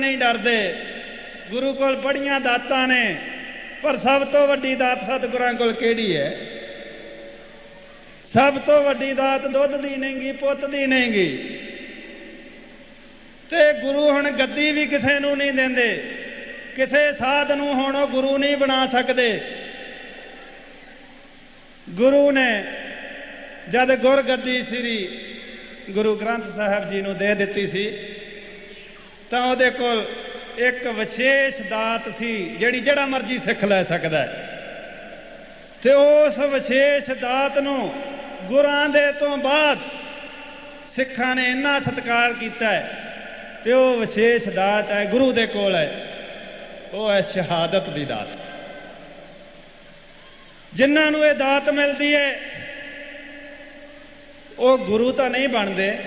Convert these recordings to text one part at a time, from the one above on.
ਨਹੀਂ ਡਰਦੇ। ਗੁਰੂ ਕੋਲ ਬੜੀਆਂ ਦਾਤਾਂ ਨੇ, ਪਰ ਸਭ ਤੋਂ ਵੱਡੀ ਦਾਤ ਸਤਿਗੁਰਾਂ ਕੋਲ ਕਿਹੜੀ ਹੈ? ਸਭ ਤੋਂ ਵੱਡੀ ਦਾਤ ਦੁੱਧ ਦੀ ਨਹੀਂਗੀ ਪੁੱਤ ਦੀ ਨਹੀਂਗੀ ਤੇ ਗੁਰੂ ਹੁਣ ਗੱਦੀ ਵੀ ਕਿਸੇ ਨੂੰ ਨਹੀਂ ਦਿੰਦੇ। ਕਿਸੇ ਸਾਧ ਨੂੰ ਹੁਣ ਉਹ ਗੁਰੂ ਨਹੀਂ ਬਣਾ ਸਕਦੇ। ਗੁਰੂ ਨੇ ਜਦ ਗੁਰਗੱਦੀ ਸ੍ਰੀ, ਗੁਰੂ ਗ੍ਰੰਥ ਸਾਹਿਬ ਜੀ ਨੂੰ ਦੇ ਦਿੱਤੀ ਸੀ ਤਾਂ ਉਹਦੇ ਕੋਲ ਇੱਕ ਵਿਸ਼ੇਸ਼ ਦਾਤ ਸੀ, ਜਿਹੜੀ ਜਿਹੜਾ ਮਰਜ਼ੀ ਸਿੱਖ ਲੈ ਸਕਦਾ ਹੈ। ਤੇ ਉਸ ਵਿਸ਼ੇਸ਼ ਦਾਤ ਨੂੰ ਗੁਰਾਂ ਦੇ ਤੋਂ ਬਾਅਦ ਸਿੱਖਾਂ ਨੇ ਇੰਨਾ ਸਤਿਕਾਰ ਕੀਤਾ ਹੈ, ਤੇ ਉਹ ਵਿਸ਼ੇਸ਼ ਦਾਤ ਹੈ, ਗੁਰੂ ਦੇ ਕੋਲ ਹੈ। ਉਹ ਹੈ ਸ਼ਹਾਦਤ ਦੀ ਦਾਤ। ਜਿਨ੍ਹਾਂ ਨੂੰ ਇਹ ਦਾਤ ਮਿਲਦੀ ਹੈ, ਉਹ ਗੁਰੂ ਤਾਂ ਨਹੀਂ ਬਣਦੇ।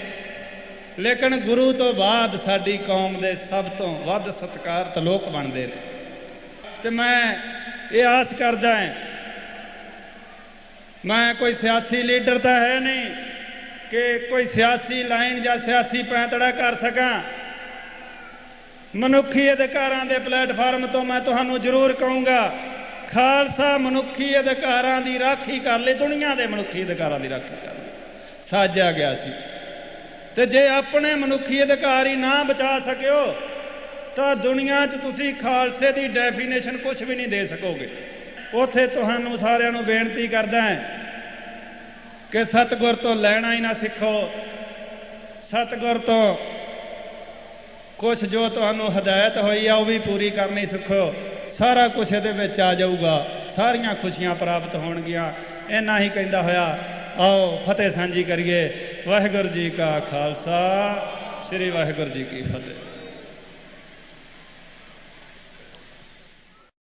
ਲੇਕਿਨ ਗੁਰੂ ਤੋਂ ਬਾਅਦ ਸਾਡੀ ਕੌਮ ਦੇ ਸਭ ਤੋਂ ਵੱਧ ਸਤਿਕਾਰਤ ਲੋਕ ਬਣਦੇ ਨੇ। ਤੇ ਮੈਂ ਇਹ ਆਸ ਕਰਦਾ ਹਾਂ, ਮੈਂ ਕੋਈ ਸਿਆਸੀ ਲੀਡਰ ਤਾਂ ਹੈ ਨਹੀਂ ਕਿ ਕੋਈ ਸਿਆਸੀ ਲਾਈਨ ਜਾਂ ਸਿਆਸੀ ਪੈਂਤੜਾ ਕਰ ਸਕਾਂ। ਮਨੁੱਖੀ ਅਧਿਕਾਰਾਂ ਦੇ ਪਲੇਟਫਾਰਮ ਤੋਂ ਮੈਂ ਤੁਹਾਨੂੰ ਜ਼ਰੂਰ ਕਹੂੰਗਾ, ਖਾਲਸਾ ਮਨੁੱਖੀ ਅਧਿਕਾਰਾਂ ਦੀ ਰਾਖੀ ਕਰ ਲਈ ਦੁਨੀਆ ਦੇ ਮਨੁੱਖੀ ਅਧਿਕਾਰਾਂ ਦੀ ਰਾਖੀ ਕਰ ਲਈ ਸਾਜਿਆ ਗਿਆ ਸੀ। ਤੇ ਜੇ ਆਪਣੇ ਮਨੁੱਖੀ ਅਧਿਕਾਰ ਹੀ ਨਾ ਬਚਾ ਸਕਿਓ, ਤਾਂ ਦੁਨੀਆ 'ਚ ਤੁਸੀਂ ਖਾਲਸੇ ਦੀ ਡੈਫੀਨੇਸ਼ਨ ਕੁਝ ਵੀ ਨਹੀਂ ਦੇ ਸਕੋਗੇ। ਉਥੇ ਤੁਹਾਨੂੰ ਸਾਰਿਆਂ ਨੂੰ ਬੇਨਤੀ ਕਰਦਾ ਹਾਂ ਕਿ ਸਤਿਗੁਰ ਤੋਂ ਲੈਣਾ ਹੀ ਨਾ ਸਿੱਖੋ। ਸਤਿਗੁਰ ਤੋਂ ਕੁਝ ਜੋ ਤੁਹਾਨੂੰ ਹਦਾਇਤ ਹੋਈ ਆ, ਉਹ ਵੀ ਪੂਰੀ ਕਰਨੀ ਸਿੱਖੋ। ਸਾਰਾ ਕੁਝ ਇਹਦੇ ਵਿੱਚ ਆ ਜਾਊਗਾ। ਸਾਰੀਆਂ ਖੁਸ਼ੀਆਂ ਪ੍ਰਾਪਤ ਹੋਣਗੀਆਂ। ਇੰਨਾ ਹੀ ਕਹਿੰਦਾ ਹੋਇਆ ਆਓ ਫਤਿਹ ਸਾਂਝੀ ਕਰੀਏ। ਵਾਹਿਗੁਰੂ ਜੀ ਕਾ ਖਾਲਸਾ ਸ੍ਰੀ ਵਾਹਿਗੁਰੂ ਜੀ ਕੀ ਫਤਿਹ।